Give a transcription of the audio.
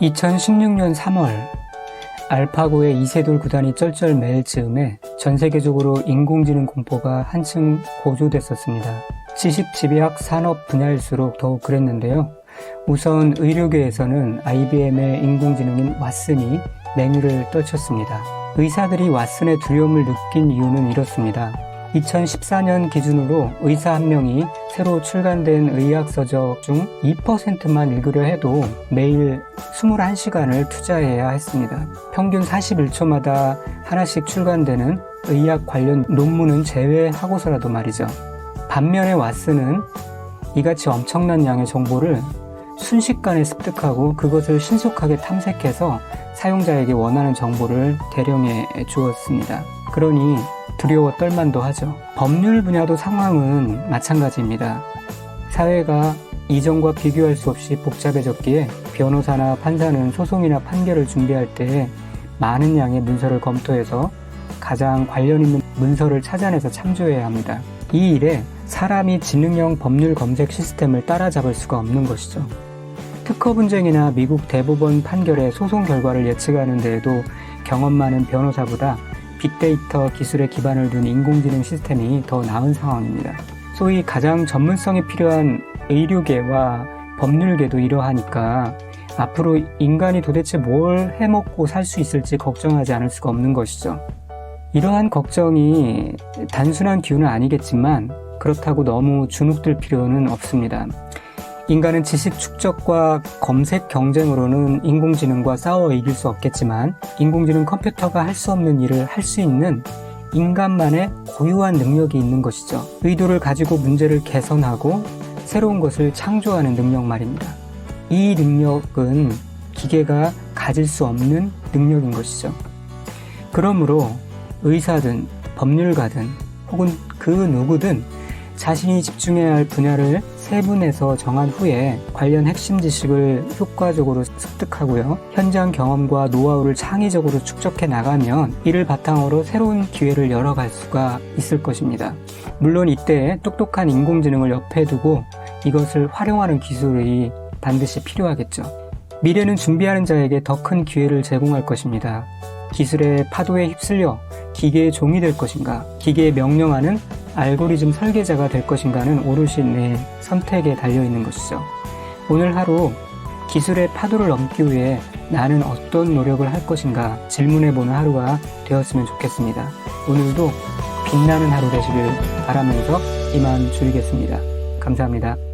2016년 3월 알파고의 이세돌 구단이 쩔쩔 맬 즈음에 전 세계적으로 인공지능 공포가 한층 고조됐었습니다. 집약 산업 분야일수록 더욱 그랬는데요. 우선 의료계에서는 IBM의 인공지능인 왓슨이 맹위를 떨쳤습니다. 의사들이 왓슨의 두려움을 느낀 이유는 이렇습니다. 2014년 기준으로 의사 한 명이 새로 출간된 의학서적 중 2%만 읽으려 해도 매일 21시간을 투자해야 했습니다. 평균 41초마다 하나씩 출간되는 의학 관련 논문은 제외하고서라도 말이죠. 반면에 왓슨은 이같이 엄청난 양의 정보를 순식간에 습득하고 그것을 신속하게 탐색해서 사용자에게 원하는 정보를 대령해 주었습니다. 그러니 두려워 떨만도 하죠. 법률 분야도 상황은 마찬가지입니다. 사회가 이전과 비교할 수 없이 복잡해졌기에 변호사나 판사는 소송이나 판결을 준비할 때 많은 양의 문서를 검토해서 가장 관련 있는 문서를 찾아내서 참조해야 합니다. 이 일에 사람이 지능형 법률 검색 시스템을 따라잡을 수가 없는 것이죠. 특허 분쟁이나 미국 대법원 판결의 소송 결과를 예측하는 데에도 경험 많은 변호사보다 빅데이터 기술에 기반을 둔 인공지능 시스템이 더 나은 상황입니다. 소위 가장 전문성이 필요한 의료계와 법률계도 이러하니까 앞으로 인간이 도대체 뭘 해먹고 살 수 있을지 걱정하지 않을 수가 없는 것이죠. 이러한 걱정이 단순한 기운은 아니겠지만 그렇다고 너무 주눅들 필요는 없습니다. 인간은 지식 축적과 검색 경쟁으로는 인공지능과 싸워 이길 수 없겠지만 인공지능 컴퓨터가 할 수 없는 일을 할 수 있는 인간만의 고유한 능력이 있는 것이죠. 의도를 가지고 문제를 개선하고 새로운 것을 창조하는 능력 말입니다. 이 능력은 기계가 가질 수 없는 능력인 것이죠. 그러므로 의사든 법률가든 혹은 그 누구든 자신이 집중해야 할 분야를 세분해서 정한 후에 관련 핵심 지식을 효과적으로 습득하고요. 현장 경험과 노하우를 창의적으로 축적해 나가면 이를 바탕으로 새로운 기회를 열어갈 수가 있을 것입니다. 물론 이때 똑똑한 인공지능을 옆에 두고 이것을 활용하는 기술이 반드시 필요하겠죠. 미래는 준비하는 자에게 더 큰 기회를 제공할 것입니다. 기술의 파도에 휩쓸려 기계의 종이 될 것인가, 기계에 명령하는 알고리즘 설계자가 될 것인가는 오롯이 내 선택에 달려 있는 것이죠. 오늘 하루 기술의 파도를 넘기 위해 나는 어떤 노력을 할 것인가 질문해보는 하루가 되었으면 좋겠습니다. 오늘도 빛나는 하루 되시길 바라면서 이만 줄이겠습니다. 감사합니다.